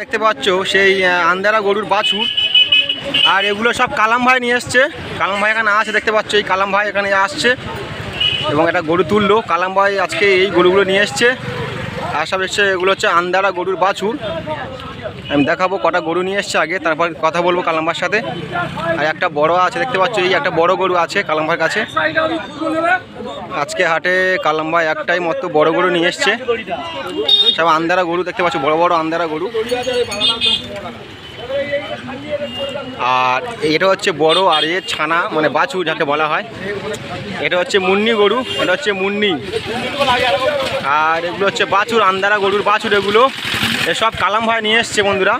দেখতে পাচ্ছ সেই আন্দারা গরুর বাছুর। আর এগুলো সব কালাম ভাই নিয়ে এসছে। কালাম ভাই এখানে আছে, দেখতে পাচ্ছ, এই কালাম ভাই এখানে আসছে। এবং এটা গরু তুললো। কালাম ভাই আজকে এই গরুগুলো নিয়ে এসছে। আর সব এসছে, এগুলো হচ্ছে আন্দারা গরুর বাছুর। আমি দেখাবো, কটা গরু নিয়ে এসছে আগে, তারপর কথা বলব কালাম্বার সাথে। আর একটা বড় আছে, দেখতে পাচ্ছ এই একটা বড় গরু আছে কালাম্বার কাছে। আজকে হাটে কালাম্বা একটাই মতো বড় গরু নিয়ে এসছে। সব আন্দারা গরু দেখতে পাচ্ছ, বড় বড় আন্দারা গরু। আর এটা হচ্ছে বড় আর এর ছানা মানে বাছু যাকে বলা হয়। এটা হচ্ছে মুন্নি গরু, এটা হচ্ছে মুন্নি। আর এগুলো হচ্ছে বাছুর আন্দারা গরুর বাছুর এগুলো। এসব কালাম ভাই নিয়ে এসছে বন্ধুরা।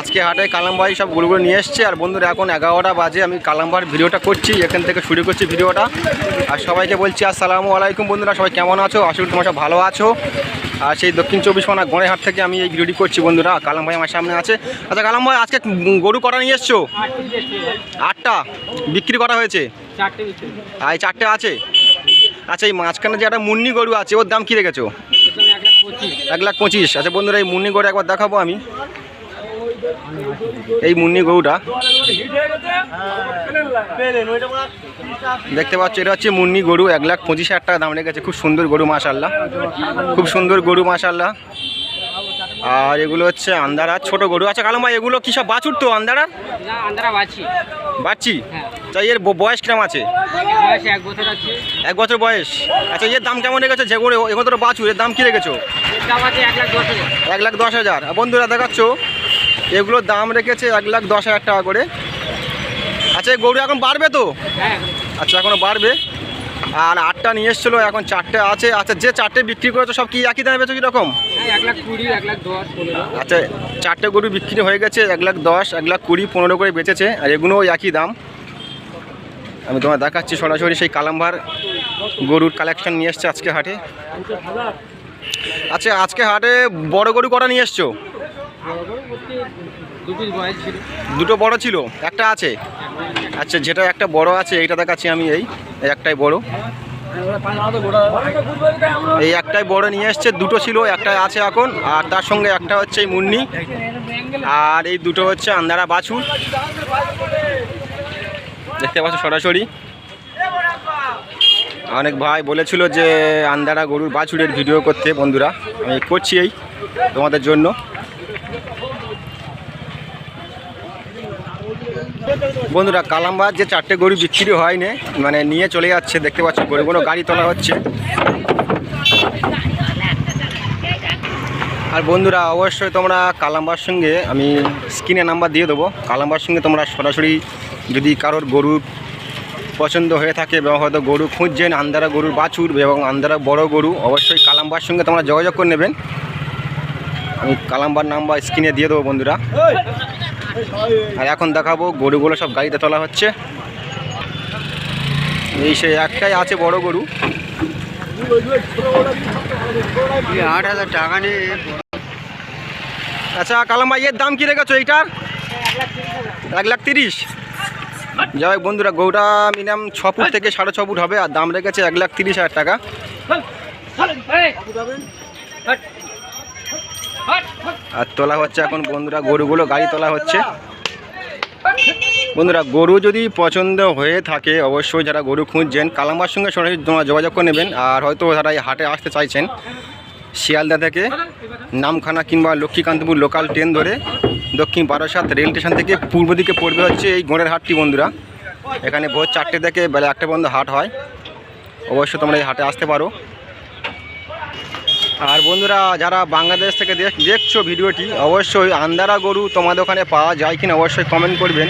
আজকে হাটে কালামবাই সব গরুগুলো নিয়ে এসছে আর বন্ধুরা এখন এগারোটা বাজে আমি কালামবার ভিডিওটা করছি এখান থেকে শুরু করছি ভিডিওটা। আর সবাইকে বলছি আসসালামু আলাইকুম বন্ধুরা সবাই কেমন আছো? আশা করি তোমরা সব ভালো আছো। আর সেই দক্ষিণ চব্বিশ পরগনা গড়েহাট থেকে আমি এই ভিডিওটি করছি বন্ধুরা কালাম ভাই আমার সামনে আছে। আচ্ছা কালাম ভাই আজকে গরু কটা নিয়ে এসছো? আটটা। বিক্রি করা হয়েছে? আর চারটে আছে? আচ্ছা এই মাঝখানে যে একটা মুন্নি গরু আছে ওর দাম কি রেখেছো? এক লাখ পঁচিশ। আচ্ছা বন্ধুরা এই মুন্নি গরু একবার দেখাবো আমি। এই মুন্নি গরুটা। দেখতে পাচ্ছ এটা হচ্ছে মুন্নি গরু। এক লাখ পঁচিশ হাজার টাকা দাম রেখেছে। খুব সুন্দর গরু মাসাল্লাহ খুব সুন্দর গরু মাশাল্লাহ আর এগুলো হচ্ছে আন্দারা ছোট গরু। আচ্ছা কালাম ভাই এগুলো কি সব বাছুর তো আন্দারা না আন্ধারা বাছি। বাচ্চি হ্যাঁ। তাই এর বয়স কিরম আছে? এক বছর বয়স। আচ্ছা এর দাম কেমন রেখেছে? যেগুলো এগুলো তো বাছুর এর দাম কি রেখেছো? এক লাখ দশ হাজার। বন্ধুরা দেখাচ্ছ? এগুলোর দাম রেখেছে এক লাখ দশ হাজার টাকা করে। আচ্ছা এই গরু এখন বাড়বে তো? হ্যাঁ। আচ্ছা এখনও বাড়বে। আর আটটা নিয়ে এসেছিল এখন চারটে আছে। আচ্ছা যে চারটে বিক্রি করেছ সব কি একই দামে বেচো কীরকম? হ্যাঁ আচ্ছা চারটে গরু বিক্রি হয়ে গেছে এক লাখ দশ এক লাখ কুড়ি পনেরো করে বেচেছে আর এগুলোও একই দাম। আমি তোমার দেখাচ্ছি সরাসরি সেই কালাম্বার গরুর কালেকশন নিয়ে এসছে আজকে হাটে। আচ্ছা আজকে হাটে বড় গরু কটা নিয়ে এসছো? দুটো বড় ছিল একটা আছে। আচ্ছা যেটা একটা বড় আছে এইটা দেখাচ্ছি আমি এই। এই একটাই বড়। এই একটাই বড় নিয়ে এসছে, দুটো ছিল একটা আছে এখন, আর তার সঙ্গে একটা হচ্ছে এই মুন্নি, আর এই দুটো হচ্ছে আন্দারা বাছুর। দেখতে পাচ্ছ সরাসরি। অনেক ভাই বলেছিল যে আন্দারা গরুর বাছুরের ভিডিও করতে, বন্ধুরা, আমি করছি এই তোমাদের জন্য। বন্ধুরা কালাম্বার যে চারটে গরু বিক্রি হয়নি মানে নিয়ে চলে যাচ্ছে, দেখতে পাচ্ছ গরুগুলো গাড়ি তোলা হচ্ছে। আর বন্ধুরা, অবশ্যই তোমরা কালাম্বার সঙ্গে আমি স্ক্রিনে নাম্বার দিয়ে দেবো। কালাম্বার সঙ্গে তোমরা সরাসরি যদি কারোর গরু পছন্দ হয়ে থাকে এবং হয়তো গরু খুঁজছেন আন্দারা গরুর বাছুর এবং আন্দারা বড় গরু, অবশ্যই কালাম্বার সঙ্গে তোমরা যোগাযোগ করে নেবেন। আমি কালাম্বার নাম্বার স্ক্রিনে দিয়ে দেবো বন্ধুরা। আর এখন দেখাবো গরুগুলো সব গাড়িতে তোলা হচ্ছে। এই সে একটাই আছে বড় গরু। আট হাজার টাকা নিয়ে আচ্ছা কালাম্বা এর দাম কী রেখেছো এইটার এক লাখ তিরিশ। যাই বন্ধুরা, গরুটা মিনিমাম ছ ফুট থেকে সাড়ে ছ ফুট হবে, আর দাম রেখেছে এক লাখ তিরিশ হাজার টাকা। আর তোলা হচ্ছে এখন বন্ধুরা গরুগুলো, গাড়ি তোলা হচ্ছে। বন্ধুরা, গরু যদি পছন্দ হয়ে থাকে, অবশ্যই যারা গরু খুঁজছেন, কালাম্বার সঙ্গে সরাসরি যোগাযোগ করে নেবেন। আর হয়তো যারা এই হাটে আসতে চাইছেন, শিয়ালদা থেকে নামখানা কিংবা লক্ষ্মীকান্তপুর লোকাল ট্রেন ধরে দক্ষিণ বারাসাত রেল স্টেশন থেকে পূর্ব দিকে পড়বে হচ্ছে এই গোড়ের হাটটি, বন্ধুরা। এখানে ভোর চারটে থেকে বেলা একটা পর্যন্ত হাট হয়। অবশ্যই তোমরা এই হাটে আসতে পারো। আর বন্ধুরা, যারা বাংলাদেশ থেকে দেখ- দেখছ ভিডিওটি, অবশ্যই আন্দারা গরু তোমাদের ওখানে পাওয়া যায় কিনা অবশ্যই কমেন্ট করবেন।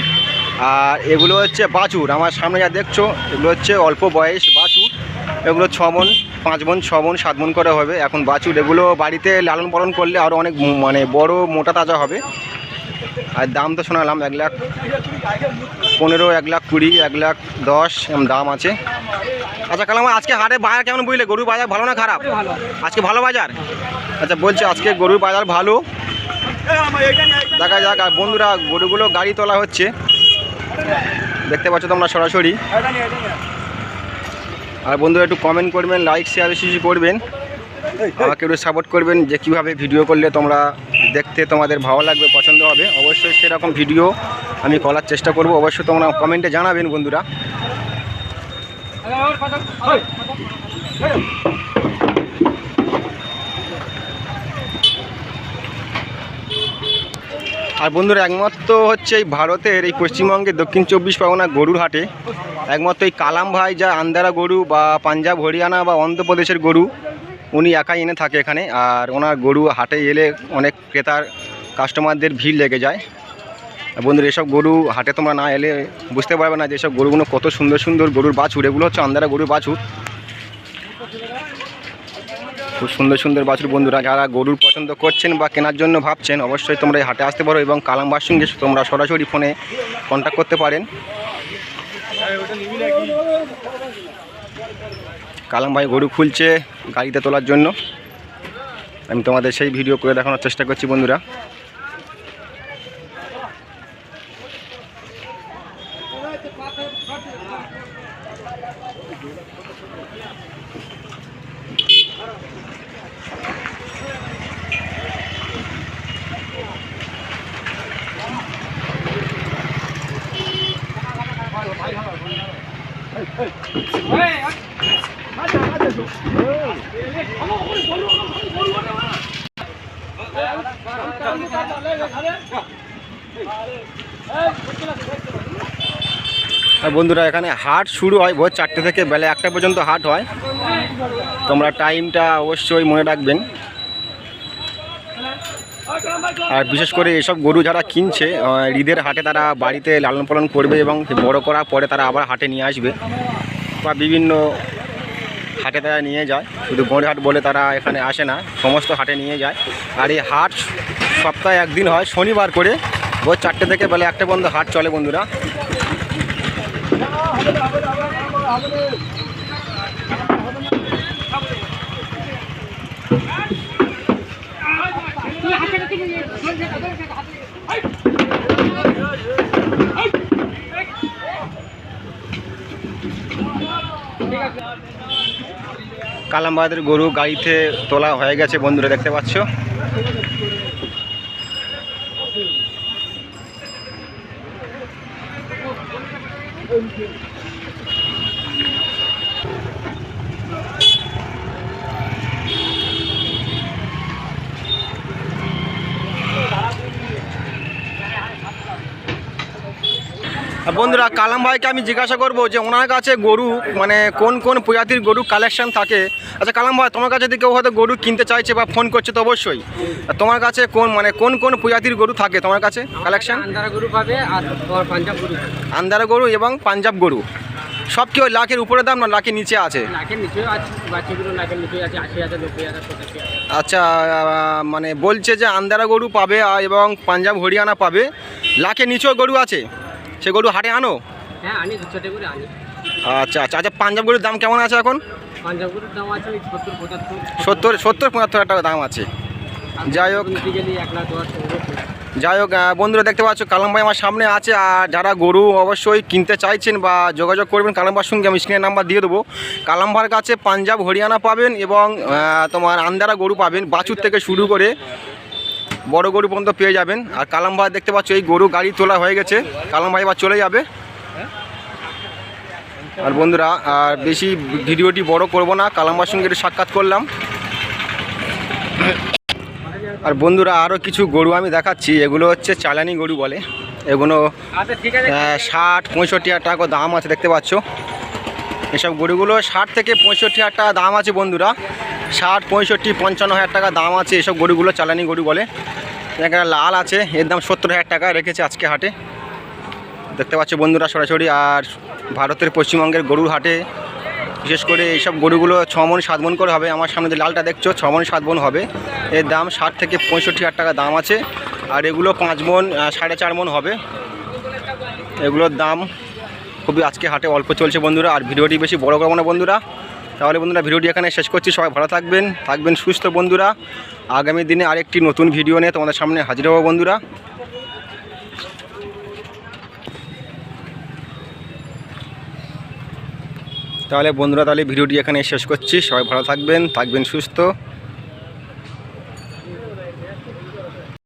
আর এগুলো হচ্ছে বাছুর, আমার সামনে যা দেখছ, এগুলো হচ্ছে অল্প বয়স বাছুর। এগুলো ছ মন, পাঁচ মন, ছ মন, সাত মন করে হবে। এখন বাছুর এগুলো বাড়িতে লালন পালন করলে আরও অনেক মানে বড় মোটা তাজা হবে। আর দাম তো শোনালাম এক লাখ। পনেরো, এক লাখ কুড়ি, এক লাখ দশ এরম দাম আছে। আচ্ছা কালাম, আজকে হাটে বাজার কেমন বুঝলে? গরুর বাজার ভালো না খারাপ? আজকে ভালো বাজার? আচ্ছা বলছি, আজকে গরুর বাজার ভালো। দেখা যাক, আর বন্ধুরা, গরুগুলো গাড়ি তোলা হচ্ছে। দেখতে পাচ্ছ তোমরা সরাসরি। আর বন্ধুরা, একটু কমেন্ট করবেন লাইক শেয়ার বেশি করবেন। আমাকে একটু সাপোর্ট করবেন যে কীভাবে ভিডিও করলে তোমরা দেখতে তোমাদের ভালো লাগবে, পছন্দ হবে। অবশ্যই সেরকম ভিডিও আমি করার চেষ্টা করব। অবশ্যই তোমরা কমেন্টে জানাবেন বন্ধুরা। আর বন্ধুরা, একমাত্র হচ্ছে এই ভারতের, এই পশ্চিমবঙ্গের দক্ষিণ চব্বিশ পরগনা গরুর হাটে। একমাত্র এই কালাম ভাই যা আন্দারা গরু বা পাঞ্জাব, হরিয়ানা বা অন্ধ্রপ্রদেশের গরু উনি একাই এনে থাকে এখানে, আর ওনার গরু হাটে এলে অনেক ক্রেতার কাস্টমারদের ভিড় লেগে যায়। বন্ধুরা, এসব গরু হাটে তোমরা না এলে বুঝতে পারবে না যে এসব গরুগুলো কত সুন্দর সুন্দর গরুর বাছুর। এগুলো হচ্ছে আন্দারা গরুর বাছুর। খুব সুন্দর সুন্দর বাছুর বন্ধুরা, যারা গরুর পছন্দ করছেন বা কেনার জন্য ভাবছেন, অবশ্যই তোমরা এই হাটে আসতে পারো এবং কালামবার সঙ্গে তোমরা সরাসরি ফোনে কন্ট্যাক্ট করতে পারেন। কালাম ভাই গরু খুলছে গাড়িতে তোলার জন্য। আমি তোমাদের সেই ভিডিও করে দেখানোর চেষ্টা করছি বন্ধুরা। আর বন্ধুরা, এখানে হাট শুরু হয় ভোর চারটে থেকে, বেলা একটা পর্যন্ত হাট হয়। তোমরা টাইমটা অবশ্যই মনে রাখবেন। আর বিশেষ করে এসব গরু যারা কিনছে ঈদের হাটে তারা বাড়িতে লালন পালন করবে এবং বড় করার পরে তারা আবার হাটে নিয়ে আসবে। বা বিভিন্ন হাটে তারা নিয়ে যায়। শুধু গড়হাট বলে তারা এখানে আসে না, সমস্ত হাটে নিয়ে যায়। আর এই হাট সপ্তাহে একদিন হয়, শনিবার করে ভোর চারটে থেকে বেলা একটা বন্ধু হাট চলে বন্ধুরা। কালামবাদের গরু গাড়িতে তোলা হয়ে গেছে বন্ধুরা দেখতে পাচ্ছ। আর বন্ধুরা কালাম ভাইকে আমি জিজ্ঞাসা করব যে ওনার কাছে গরু মানে কোন কোন প্রজাতির গরু কালেকশন থাকে? আচ্ছা কালাম ভাই তোমার কাছে যদি কেউ হয়তো গরু কিনতে চাইছে বা ফোন করছে তো অবশ্যই। তোমার কাছে কোন মানে কোন কোন প্রজাতির গরু থাকে তোমার কাছে কালেকশন আন্দারা গরু পাবে আর পাঞ্জাব গরু আন্দারা গরু এবং পাঞ্জাব গরু। সব কি ওই লাখের উপরে দাম না লাখের নিচে আছে? আচ্ছা মানে বলছে যে আন্দারা গরু পাবে এবং পাঞ্জাব হরিয়ানা পাবে। লাখের নিচেও গরু আছে? সে গরু হাটে আনো? হ্যাঁ আনি ছোটো করে আনি। আচ্ছা আচ্ছা আচ্ছা পাঞ্জাব গরুর দাম কেমন আছে এখন? পাঞ্জাব গরুর দাম আছে সত্তর পঁচাত্তর। সত্তর সত্তর পঁচাত্তর টাকা দাম আছে। যাই হোক। যাই হোক বন্ধুরা দেখতে পাচ্ছ কালাম ভাই আমার সামনে আছে আর যারা গরু অবশ্যই কিনতে চাইছেন বা যোগাযোগ করবেন কালাম ভাইয়ের সঙ্গে আমি স্ক্রিনের নাম্বার দিয়ে দেবো। কালাম ভাইয়ের কাছে পাঞ্জাব হরিয়ানা পাবেন এবং তোমার আন্দারা গরু পাবেন বাছুর থেকে শুরু করে বড় গরু পর্যন্ত পেয়ে যাবেন। আর কালাম ভাই দেখতে পাচ্ছ এই গরু গাড়ি তোলা হয়ে গেছে। কালাম ভাই এবার চলে যাবে। আর বন্ধুরা আর বেশি ভিডিওটি বড় করব না কালাম ভাইয়ের সঙ্গে একটু সাক্ষাৎ করলাম। আর বন্ধুরা আরও কিছু গরু আমি দেখাচ্ছি। এগুলো হচ্ছে চালানি গরু বলে। এগুলো আচ্ছা আহ, ষাট পঁয়ষট্টি হাজার টাকা দাম আছে দেখতে পাচ্ছ। এসব গরুগুলো ষাট থেকে পঁয়ষট্টি হাজার টাকা দাম আছে বন্ধুরা। ষাট পঁয়ষট্টি পঞ্চান্ন হাজার টাকা দাম আছে এসব গরুগুলো চালানি গরু বলে। এখানে লাল আছে, এর দাম সত্তর হাজার টাকা রেখেছে আজকে হাটে। দেখতে পাচ্ছ বন্ধুরা সরাসরি, আর ভারতের পশ্চিমবঙ্গের গরুর হাটে, বিশেষ করে এইসব গরুগুলো ছ মন, সাত মন করে হবে। আমার সামনে যে লালটা দেখছ, ছ মন, সাত মন হবে। এর দাম ষাট থেকে পঁয়ষট্টি হাজার টাকা দাম আছে, আর এগুলো পাঁচ মন সাড়ে চার মন হবে। এগুলোর দাম খুবই আজকে হাটে অল্প চলছে বন্ধুরা, আর ভিডিওটি বেশি বড় করব না বন্ধুরা। তাহলে বন্ধুরা ভিডিওটি এখানে শেষ করছি। সবাই ভালো থাকবেন থাকবেন সুস্থ বন্ধুরা। আগামী দিনে আরেকটি নতুন ভিডিও নিয়ে তোমাদের সামনে হাজির হব বন্ধুরা। তাহলে বন্ধুরা, তাহলে ভিডিওটি এখানে শেষ করছি। সবাই ভালো থাকবেন থাকবেন সুস্থ।